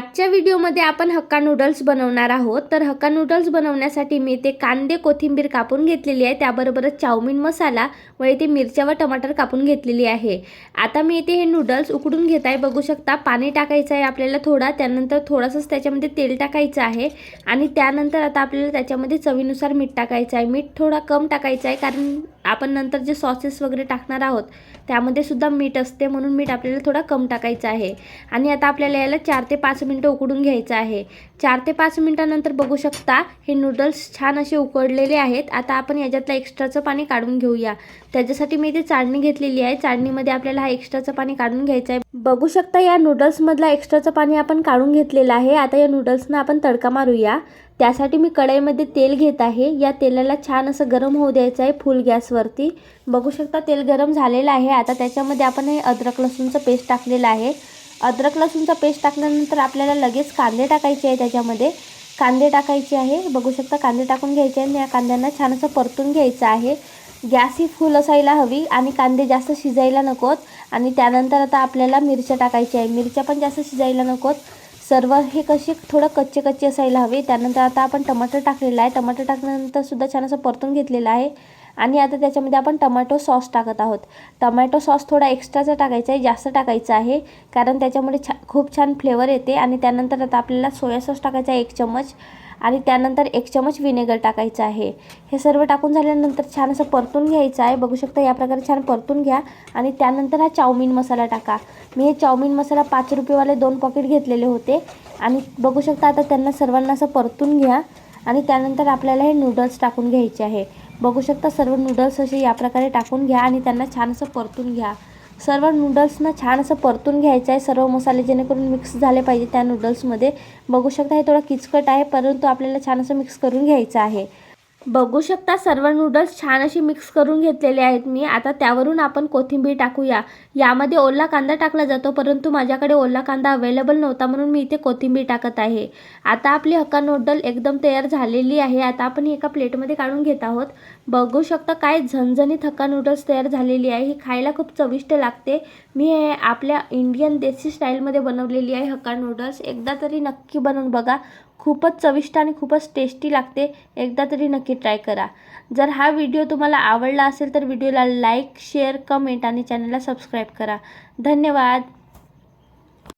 आजच्या व्हिडिओमध्ये आपण हक्का नूडल्स बनवणार आहोत. तर हक्का नूडल्स बनवण्यासाठी मी इथे कांदे कोथिंबीर कापून घेतलेली आहे. त्याबरोबरच चाऊमिन मसाला व इथे मिरच्या व टमाटर कापून घेतलेली आहे. आता मी इथे हे नूडल्स उकडून घेत आहे. बघू शकता पाणी टाकायचं आहे आपल्याला थोडा. त्यानंतर थोडंसंच त्याच्यामध्ये तेल टाकायचं आहे. आणि त्यानंतर आता आपल्याला त्याच्यामध्ये चवीनुसार मीठ टाकायचं आहे. मीठ थोडा कम टाकायचं आहे कारण आपण नंतर जे सॉसेस वगैरे टाकणार आहोत त्यामध्ये सुद्धा मीठ असते म्हणून मीठ आपल्याला थोडा कम टाकायचं आहे. आणि आता आपल्याला याला चार ते पाच मिनटं उकडून घ्यायचं आहे. चार ते पाच मिनटानंतर बघू शकता हे नूडल्स छान असे उकडलेले आहेत. आता आपण याच्यातलं एक्स्ट्राचं पाणी काढून घेऊया. त्याच्यासाठी मी इथे चाळणी घेतलेली आहे. चाळणीमध्ये आपल्याला हा एक्स्ट्राचं पाणी काढून घ्यायचं आहे. बघू शकता या नूडल्समधला एक्स्ट्राचं पाणी आपण काढून घेतलेलं आहे. आता या नूडल्सना आपण तडका मारूया. त्यासाठी मी कढईमध्ये तेल घेत आहे. या तेलाला छान असं गरम होऊ द्यायचं आहे फुल गॅसवरती बघू शकता तेल गरम झालेलं आहे. आता त्याच्यामध्ये आपण हे अद्रक लसूणचं पेस्ट टाकलेलं आहे. अद्रक लसूणचा पेस्ट टाकल्यानंतर आपल्याला लगेच कांदे टाकायचे आहे त्याच्यामध्ये. कांदे टाकायचे आहे. बघू शकता कांदे टाकून घ्यायचे आणि या कांद्यांना छान असं परतून घ्यायचं आहे. गॅस ही फुल असायला हवी आणि कांदे जास्त शिजायला नकोत. आणि त्यानंतर आता आपल्याला मिरच्या टाकायच्या आहे. मिरच्या पण जास्त शिजायला नकोत. सर्व हे कसे थोडं कच्चे कच्चे असायला हवे. त्यानंतर आता आपण टमाटर टाकलेलं आहे. टमाटर टाकल्यानंतर सुद्धा छान असं परतून घेतलेलं आहे. आणि आता त्याच्यामध्ये आपण टमॅटो सॉस टाकत आहोत. टमॅटो सॉस थोडा एक्स्ट्राचा टाकायचा आहे जास्त टाकायचा आहे कारण त्याच्यामुळे छा खूप छान फ्लेवर येते आणि त्यानंतर आता आपल्याला सोया सॉस टाकायचा आहे एक चमच आणि त्यानंतर एक चमच विनेगर टाकायचं आहे. हे सर्व टाकून झाल्यानंतर छान असं परतून घ्यायचं आहे. बघू शकता या प्रकारे छान परतून घ्या आणि त्यानंतर हा चाऊमिन मसाला टाका. मी हे चाऊमिन मसाला पाच रुपयेवाले दोन पॉकेट घेतलेले होते आणि बघू शकता आता त्यांना सर्वांना असं परतून घ्या. आणि त्यानंतर आपल्याला हे नूडल्स टाकून घ्यायचे आहे. बघू शकता सर्व नूडल्स असे या प्रकारे टाकून घ्या आणि त्यांना छान असं परतून घ्या. सर्व नूडल्सना छान असं परतून घ्यायचं आहे. सर्व मसाले जेणेकरून मिक्स झाले पाहिजे त्या नूडल्समध्ये बघू शकता हे थोडं किचकट आहे परंतु आपल्याला छान असं मिक्स करून घ्यायचं आहे. बघू शकता सर्व नूडल्स छान अशी मिक्स करून घेतलेले आहेत मी. आता त्यावरून आपण कोथिंबीर टाकूया. यामध्ये ओला कांदा टाकला जातो परंतु माझ्याकडे ओला कांदा अवेलेबल नव्हता म्हणून मी इथे कोथिंबीर टाकत आहे. आता आपली हक्का नूडल एकदम तयार झालेली आहे. आता आपण एका प्लेटमध्ये काढून घेत आहोत. बघू शकता काय झणझणीत हक्का नूडल्स तयार झालेली आहे. ही खायला खूप चविष्ट लागते. मी हे आपल्या इंडियन देसी स्टाईलमध्ये बनवलेली आहे हक्का नूडल्स एकदा तरी नक्की बनवून बघा. खूपच चविष्ट आणि खूपच टेस्टी लागते. एकदा तरी नक्की ट्राय करा. जर हा व्हिडिओ तुम्हाला आवडला असेल तर व्हिडिओला लाईक शेअर कमेंट आणि चॅनलला सबस्क्राईब करा. धन्यवाद.